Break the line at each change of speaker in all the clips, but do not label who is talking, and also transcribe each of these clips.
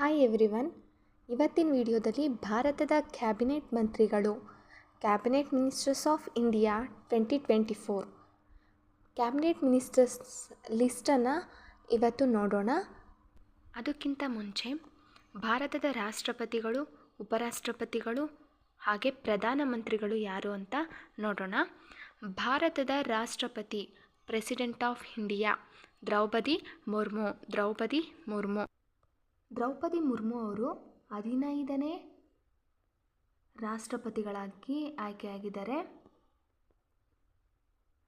Hi everyone ಇವತ್ತಿನ ವಿಡಿಯೋದಲ್ಲಿ ಭಾರತದ ಕ್ಯಾಬಿನೆಟ್ ಮಂತ್ರಿಗಳು, cabinet ministers of India twenty twenty four. Cabinet ministers ಲಿಸ್ಟನ್ನು ಇವತ್ತು ನೋಡೋಣ. ಅದಕ್ಕಿಂತ ಮುಂಚೆ ಭಾರತದ ರಾಷ್ಟ್ರಪತಿಗಳು, ಉಪರಾಷ್ಟ್ರಪತಿಗಳು ಹಾಗೆ ಪ್ರಧಾನಮಂತ್ರಿಗಳು ಯಾರು ಅಂತ ನೋಡೋಣ. ಭಾರತದ ರಾಷ್ಟ್ರಪತಿ president of India Draupadi Murmu Draupadi Murmu. Draupadi Murmu ಅವರು ಹದಿನೈದನೇ ರಾಷ್ಟ್ರಪತಿಗಳಾಗಿ ಆಯ್ಕೆಯಾಗಿದ್ದಾರೆ.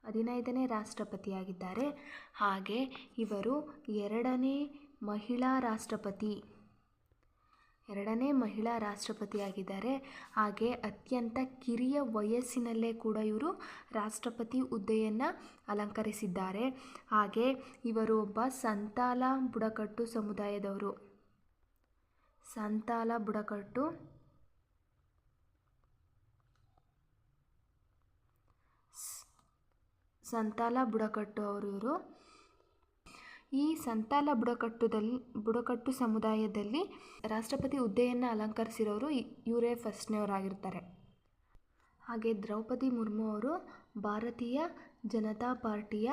ಹದಿನೈದನೇ ರಾಷ್ಟ್ರಪತಿಯಾಗಿದ್ದಾರೆ. ಹಾಗೆ ಇವರು ಎರಡನೇ ಮಹಿಳಾ ರಾಷ್ಟ್ರಪತಿ, ಎರಡನೇ ಮಹಿಳಾ ರಾಷ್ಟ್ರಪತಿಯಾಗಿದ್ದಾರೆ. ಹಾಗೆ ಅತ್ಯಂತ ಕಿರಿಯ ವಯಸ್ಸಿನಲ್ಲೇ ಕೂಡ ಇವರು ರಾಷ್ಟ್ರಪತಿ ಹುದ್ದೆಯನ್ನು ಅಲಂಕರಿಸಿದ್ದಾರೆ. ಹಾಗೆ ಇವರು ಒಬ್ಬ ಸಂತಾಲ ಬುಡಕಟ್ಟು ಸಮುದಾಯದವರು. ಸಂತಾಲ ಬುಡಕಟ್ಟು. ಸಂತಾಲ ಬುಡಕಟ್ಟು ಅವರು ಇವರು. ಈ ಸಂತಾಲ ಬುಡಕಟ್ಟುದಲ್ಲಿ ಬುಡಕಟ್ಟು ಸಮುದಾಯದಲ್ಲಿ ರಾಷ್ಟ್ರಪತಿ ಹುದ್ದೆಯನ್ನು ಅಲಂಕರಿಸಿರೋರು ಇವರೇ ಫಸ್ಟ್ನೇವರಾಗಿರ್ತಾರೆ. ಹಾಗೆ ದ್ರೌಪದಿ ಮುರ್ಮು ಅವರು ಭಾರತೀಯ ಜನತಾ ಪಾರ್ಟಿಯ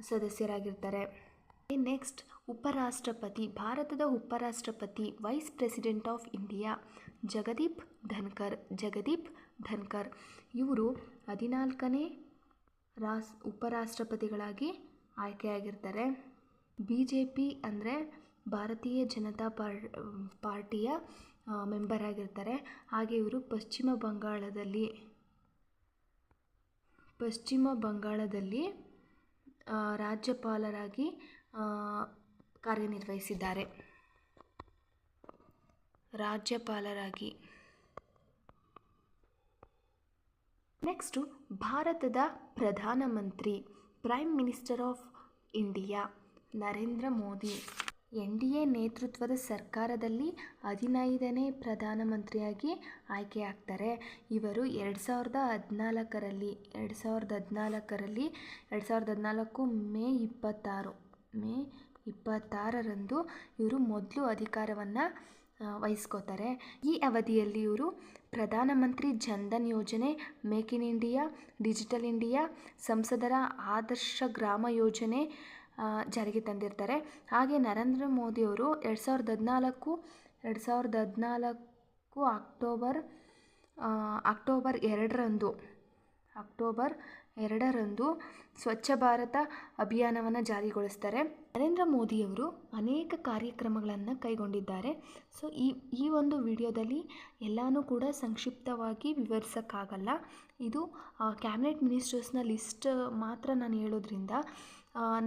ಸದಸ್ಯರಾಗಿರ್ತಾರೆ. ನೆಕ್ಸ್ಟ್ ಉಪರಾಷ್ಟ್ರಪತಿ, ಭಾರತದ ಉಪರಾಷ್ಟ್ರಪತಿ, vice president of India Jagdeep Dhankhar Jagdeep Dhankhar. ಇವರು ಹದಿನಾಲ್ಕನೇ ರಾಸ್, ಉಪರಾಷ್ಟ್ರಪತಿಗಳಾಗಿ ಆಯ್ಕೆಯಾಗಿರ್ತಾರೆ. ಬಿ ಜೆ ಪಿ ಅಂದರೆ ಭಾರತೀಯ ಜನತಾ ಪಾರ್, ಪಾರ್ಟಿಯ ಮೆಂಬರ್ ಆಗಿರ್ತಾರೆ. ಹಾಗೆ ಇವರು ಪಶ್ಚಿಮ ಬಂಗಾಳದಲ್ಲಿ ಪಶ್ಚಿಮ ಬಂಗಾಳದಲ್ಲಿ ರಾಜ್ಯಪಾಲರಾಗಿ ಕಾರ್ಯನಿರ್ವಹಿಸಿದ್ದಾರೆ. ರಾಜ್ಯಪಾಲರಾಗಿ. ನೆಕ್ಸ್ಟು, ಭಾರತದ ಪ್ರಧಾನಮಂತ್ರಿ, prime minister of India Narendra Modi. N D A ನೇತೃತ್ವದ ಸರ್ಕಾರದಲ್ಲಿ ಹದಿನೈದನೇ ಪ್ರಧಾನಮಂತ್ರಿಯಾಗಿ ಆಯ್ಕೆಯಾಗ್ತಾರೆ ಇವರು ಎರಡು ಸಾವಿರದ ಹದಿನಾಲ್ಕರಲ್ಲಿ, ಎರಡು ಸಾವಿರದ ಹದಿನಾಲ್ಕರಲ್ಲಿ, ಎರಡು ಸಾವಿರದ ಹದಿನಾಲ್ಕು ಮೇ ಇಪ್ಪತ್ತಾರು. ಮೇ ಇಪ್ಪತ್ತಾರರಂದು ಇವರು ಮೊದಲು ಅಧಿಕಾರವನ್ನು ವಹಿಸ್ಕೋತಾರೆ. ಈ ಅವಧಿಯಲ್ಲಿ ಇವರು Pradhan Mantri Jan Dhan Yojana, make in India, digital India, ಸಂಸದರ ಆದರ್ಶ ಗ್ರಾಮ ಯೋಜನೆ ಜಾರಿಗೆ ತಂದಿರ್ತಾರೆ. ಹಾಗೆ ನರೇಂದ್ರ ಮೋದಿಯವರು ಎರಡು ಸಾವಿರದ ಹದಿನಾಲ್ಕು, ಎರಡು ಸಾವಿರದ ಹದಿನಾಲ್ಕು ಅಕ್ಟೋಬರ್ ಅಕ್ಟೋಬರ್ ಎರಡರಂದು ಅಕ್ಟೋಬರ್ ಎರಡರಂದು ಸ್ವಚ್ಛ ಭಾರತ ಅಭಿಯಾನವನ್ನು ಜಾರಿಗೊಳಿಸ್ತಾರೆ. ನರೇಂದ್ರ ಮೋದಿಯವರು ಅನೇಕ ಕಾರ್ಯಕ್ರಮಗಳನ್ನು ಕೈಗೊಂಡಿದ್ದಾರೆ. ಸೊ, ಈ ಈ ಒಂದು ವಿಡಿಯೋದಲ್ಲಿ ಎಲ್ಲನೂ ಕೂಡ ಸಂಕ್ಷಿಪ್ತವಾಗಿ ವಿವರಿಸೋಕ್ಕಾಗಲ್ಲ. ಇದು ಕ್ಯಾಬಿನೆಟ್ ಮಿನಿಸ್ಟರ್ಸ್ನ ಲಿಸ್ಟ್ ಮಾತ್ರ ನಾನು ಹೇಳೋದ್ರಿಂದ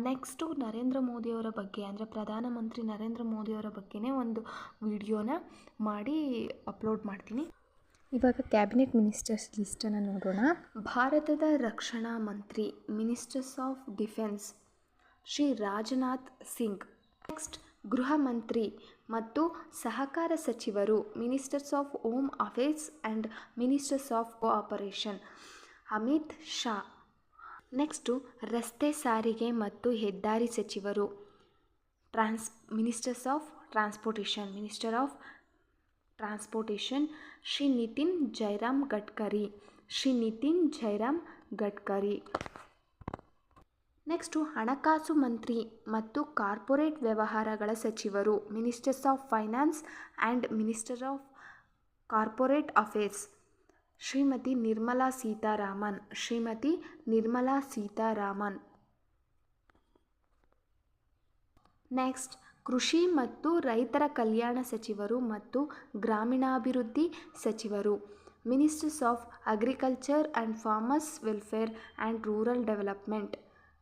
ನೆಕ್ಸ್ಟು ನರೇಂದ್ರ ಮೋದಿಯವರ ಬಗ್ಗೆ, ಅಂದರೆ ಪ್ರಧಾನಮಂತ್ರಿ ನರೇಂದ್ರ ಮೋದಿಯವರ ಬಗ್ಗೆನೇ ಒಂದು ವಿಡಿಯೋನ ಮಾಡಿ ಅಪ್ಲೋಡ್ ಮಾಡ್ತೀನಿ. ಇವಾಗ ಕ್ಯಾಬಿನೆಟ್ ಮಿನಿಸ್ಟರ್ಸ್ ಲಿಸ್ಟನ್ನು ನೋಡೋಣ. ಭಾರತದ ರಕ್ಷಣಾ ಮಂತ್ರಿ, ministers of defence Shri Rajnath Singh. Next ಗೃಹ ಮಂತ್ರಿ ಮತ್ತು ಸಹಕಾರ ಸಚಿವರು, ministers of home affairs and ministers of cooperation, Amit Shah. Next ರಸ್ತೆ ಸಾರಿಗೆ ಮತ್ತು ಹೆದ್ದಾರಿ ಸಚಿವರು, trans, ministers of transportation, minister of transportation, Shri Nitin Jairam Gadkari. Shri Nitin Jairam Gadkari. Next ಹಣಕಾಸು ಮಂತ್ರಿ ಮತ್ತು ಕಾರ್ಪೊರೇಟ್ ವ್ಯವಹಾರಗಳ ಸಚಿವರು, ministers of finance and minister of corporate affairs. Shrimati Nirmala Sitharaman. Shrimati Nirmala Sitharaman. Next ಕೃಷಿ ಮತ್ತು ರೈತರ ಕಲ್ಯಾಣ ಸಚಿವರು ಮತ್ತು ಗ್ರಾಮೀಣಾಭಿವೃದ್ಧಿ ಸಚಿವರು. Ministers of agriculture and farmers welfare and rural development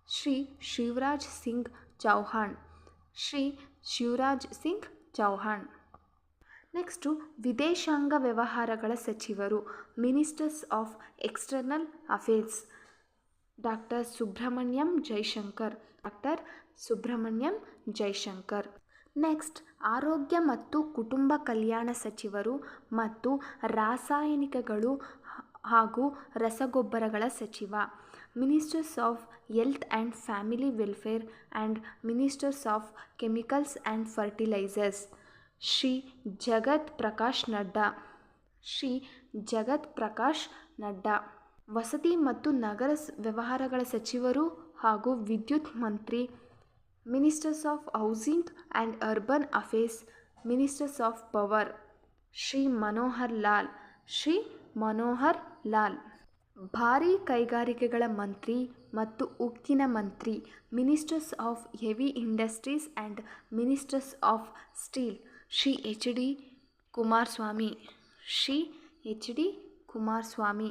Shri Shivraj Singh Chouhan. Shri Shivraj Singh Chouhan. Next ವಿದೇಶಾಂಗ ವ್ಯವಹಾರಗಳ ಸಚಿವರು. Ministers of external affairs doctor Subrahmanyam Jaishankar, doctor Subrahmanyam Jaishankar. Next, ಆರೋಗ್ಯ ಮತ್ತು ಕುಟುಂಬ ಕಲ್ಯಾಣ ಸಚಿವರು ಮತ್ತು ರಾಸಾಯನಿಕಗಳು ಹಾಗೂ ರಸಗೊಬ್ಬರಗಳ ಸಚಿವ, ministers of health and family welfare and ministers of chemicals and fertilisers, Shri Jagat Prakash Nadda. Shri Jagat Prakash Nadda. ವಸತಿ ಮತ್ತು ನಗರ ವ್ಯವಹಾರಗಳ ಸಚಿವರು ಹಾಗೂ ವಿದ್ಯುತ್ ಮಂತ್ರಿ, ministers of housing and urban affairs, ministers of power, Shri Manohar Lal, Shri Manohar Lal, ಭಾರೀ ಕೈಗಾರಿಕೆಗಳ ಮಂತ್ರಿ ಮತ್ತು ಉಕ್ಕಿನ ಮಂತ್ರಿ, ministers of heavy industries and ministers of steel, Shri H D Kumaraswamy, Shri H D Kumaraswamy.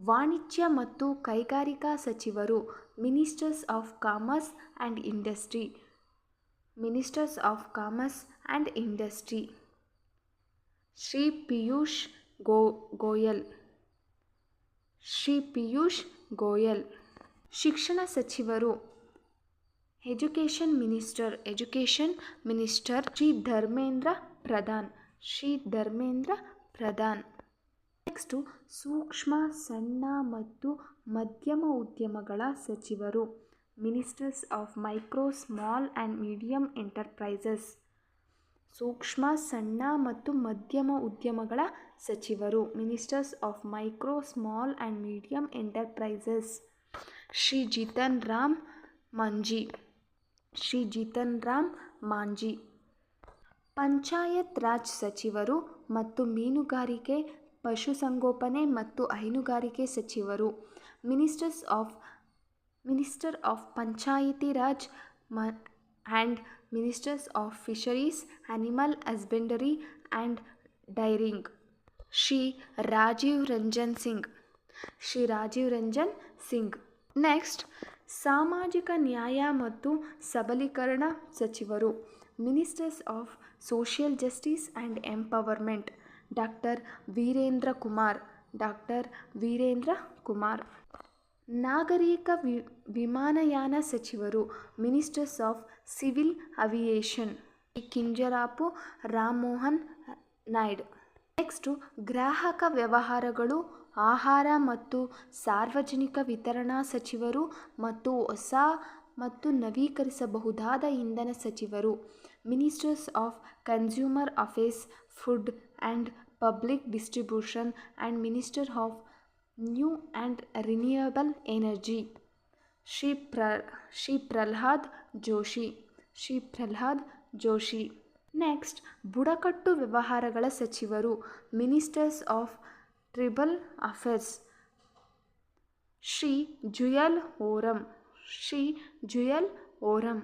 ವಾಣಿಜ್ಯ ಮತ್ತು ಕೈಗಾರಿಕಾ ಸಚಿವರು ministers of commerce and industry ministers of commerce and industry Shri Piyush Go Goyal Shri Piyush Goyal ಶಿಕ್ಷಣ ಸಚಿವರು education minister education minister Shri Dharmendra Pradhan Shri Dharmendra Pradhan next ಸೂಕ್ಷ್ಮ, ಸಣ್ಣ ಮತ್ತು ಮಧ್ಯಮ ಉದ್ಯಮಗಳ ಸಚಿವರು ministers of micro small and medium enterprises ಸೂಕ್ಷ್ಮ, ಸಣ್ಣ ಮತ್ತು ಮಧ್ಯಮ ಉದ್ಯಮಗಳ ಸಚಿವರು ministers of micro small and medium enterprises Shri Jitan Ram Manjhi. Shri Jitan Ram Manjhi. Panchayat Raj ಸಚಿವರು ಮತ್ತು ಮೀನುಗಾರಿಕೆ ಪಶುಸಂಗೋಪನೆ ಮತ್ತು ಹೈನುಗಾರಿಕೆ ಸಚಿವರು ministers of minister of panchayati raj ಮ and ministers of fisheries animal husbandry and dairying Shri Rajiv Ranjan Singh Shri Rajiv Ranjan Singh next ಸಾಮಾಜಿಕ ನ್ಯಾಯ ಮತ್ತು ಸಬಲೀಕರಣ ಸಚಿವರು ministers of social justice and empowerment doctor Virendra Kumar, doctor Virendra Kumar. ನಾಗರಿಕ ವಿ, ವಿಮಾನಯಾನ ಸಚಿವರು, ministers of civil aviation, Kinjarapu Rammohan Naidu. Next, ಗ್ರಾಹಕ ವ್ಯವಹಾರಗಳು, ಆಹಾರ ಮತ್ತು ಸಾರ್ವಜನಿಕ ವಿತರಣಾ ಸಚಿವರು ಮತ್ತು ಹೊಸ ಮತ್ತು ನವೀಕರಿಸಬಹುದಾದ ಇಂಧನ ಸಚಿವರು. Ministers of consumer affairs food and public distribution and minister of new and renewable energy Shri ಪ್ರ ಶ್ರೀ ಪ್ರಹ್ಲಾದ್ ಜೋಶಿ ಶ್ರೀ ಪ್ರಹ್ಲಾದ್ ಜೋಶಿ ನೆಕ್ಸ್ಟ್ ಬುಡಕಟ್ಟು ವ್ಯವಹಾರಗಳ ಸಚಿವರು ministers of tribal affairs Shri Jual Oram Shri Jual Oram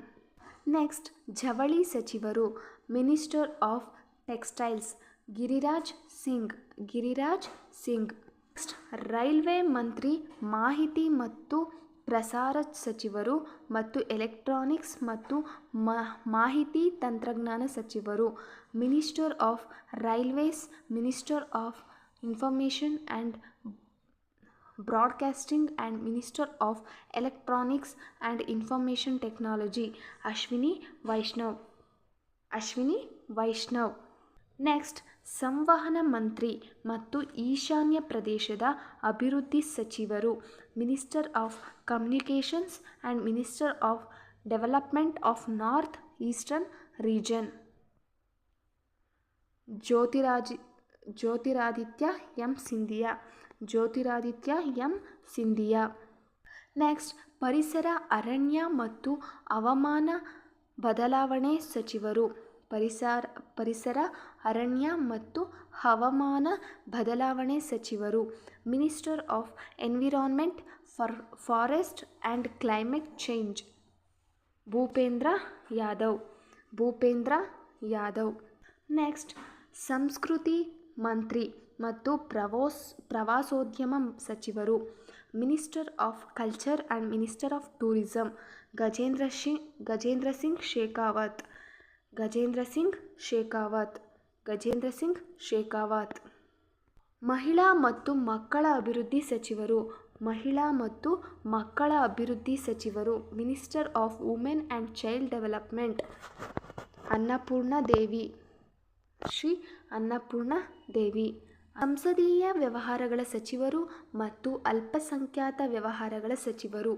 next ಜವಳಿ ಸಚಿವರು minister of textiles Giriraj Singh. Giriraj Singh. Next railway ಮಂತ್ರಿ ಮಾಹಿತಿ ಮತ್ತು ಪ್ರಸಾರ ಸಚಿವರು ಮತ್ತು ಎಲೆಕ್ಟ್ರಾನಿಕ್ಸ್ ಮತ್ತು ಮಾಹಿತಿ ತಂತ್ರಜ್ಞಾನ ಸಚಿವರು. Minister of railways, minister of information and broadcasting and minister of electronics and information technology Ashwini Vaishnaw Ashwini Vaishnaw next ಸಂವಹನ ಮಂತ್ರಿ ಮತ್ತು ಈಶಾನ್ಯ ಪ್ರದೇಶದ ಅಭಿವೃದ್ಧಿ ಸಚಿವರು minister of communications and minister of development of north eastern region ಜ್ಯೋತಿರಾಜಿ Jyotiraditya M Scindia Jyotiraditya M Scindia. Next, ಪರಿಸರ, ಅರಣ್ಯ ಮತ್ತು ಹವಾಮಾನ ಬದಲಾವಣೆ ಸಚಿವರು. ಪರಿಸರ ಪರಿಸರ, ಅರಣ್ಯ ಮತ್ತು ಹವಾಮಾನ ಬದಲಾವಣೆ ಸಚಿವರು. Minister of environment for, forest and climate change. Bhupender Yadav. Bhupender Yadav. Next, ಸಂಸ್ಕೃತಿ ಮಂತ್ರಿ. ಮತ್ತು ಪ್ರವಾಸ್, ಪ್ರವಾಸೋದ್ಯಮ ಸಚಿವರು minister of culture and minister of tourism Gajendra Singh Gajendra Singh Shekhawat, Gajendra Singh Shekhawat, Gajendra Singh Shekhawat. ಮಹಿಳಾ ಮತ್ತು ಮಕ್ಕಳ ಅಭಿವೃದ್ಧಿ ಸಚಿವರು, ಮಹಿಳಾ ಮತ್ತು ಮಕ್ಕಳ ಅಭಿವೃದ್ಧಿ ಸಚಿವರು, minister of women and child development, Annapurna Devi, Shri Annapurna Devi. ಸಂಸದೀಯ ವ್ಯವಹಾರಗಳ ಸಚಿವರು ಮತ್ತು ಅಲ್ಪಸಂಖ್ಯಾತ ವ್ಯವಹಾರಗಳ ಸಚಿವರು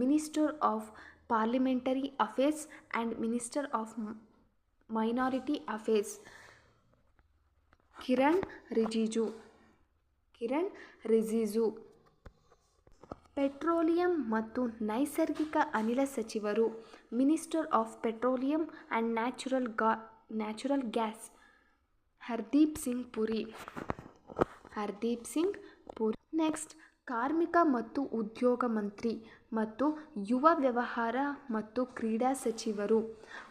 minister of parliamentary affairs and minister of minority affairs Kiren Rijiju Kiren Rijiju. Petroleum ಮತ್ತು ನೈಸರ್ಗಿಕ ಅನಿಲ ಸಚಿವರು minister of petroleum and natural ಗಾ natural gas Hardeep Singh Puri. Hardeep Singh, Puri. Next, ಕಾರ್ಮಿಕ ಮತ್ತು ಉದ್ಯೋಗ ಮಂತ್ರಿ ಮತ್ತು ಯುವ ವ್ಯವಹಾರ ಮತ್ತು ಕ್ರೀಡಾ ಸಚಿವರು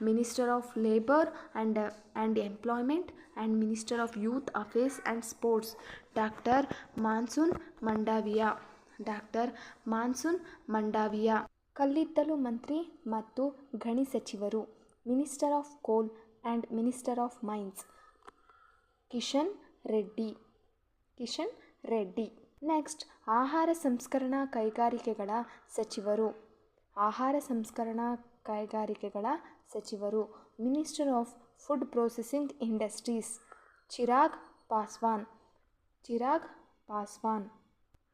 minister of labour and and employment and minister of youth affairs and sports doctor Mansukh Mandaviya doctor Mansukh Mandaviya ಕಲ್ಲಿದ್ದಲು ಮಂತ್ರಿ ಮತ್ತು ಗಣಿ ಸಚಿವರು minister of coal and minister of mines Kishan Reddy. Kishan Reddy. Next, ಆಹಾರ ಸಂಸ್ಕರಣಾ ಕೈಗಾರಿಕೆಗಳ ಸಚಿವರು. ಆಹಾರ ಸಂಸ್ಕರಣಾ ಕೈಗಾರಿಕೆಗಳ ಸಚಿವರು. Minister of food processing industries. Chirag Paswan. Chirag Paswan.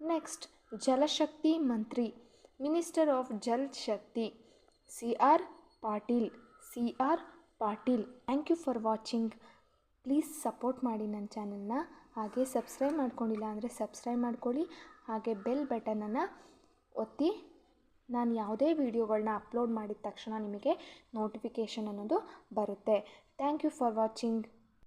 Next, Jalshakti Mantri. Minister of Jal Shakti. C R Patil. C R Patil. Thank you for watching. Please support ಮಾಡಿ ನನ್ನ ಚಾನಲ್ನ. ಹಾಗೆ ಸಬ್ಸ್ಕ್ರೈಬ್ ಮಾಡ್ಕೊಂಡಿಲ್ಲ ಅಂದರೆ ಸಬ್ಸ್ಕ್ರೈಬ್ ಮಾಡ್ಕೊಳ್ಳಿ. ಹಾಗೆ ಬೆಲ್ ಬಟನನ್ನು ಒತ್ತಿ. ನಾನು ಯಾವುದೇ ವೀಡಿಯೋಗಳನ್ನ ಅಪ್ಲೋಡ್ ಮಾಡಿದ ತಕ್ಷಣ ನಿಮಗೆ ನೋಟಿಫಿಕೇಷನ್ ಅನ್ನೋದು ಬರುತ್ತೆ. Thank you for watching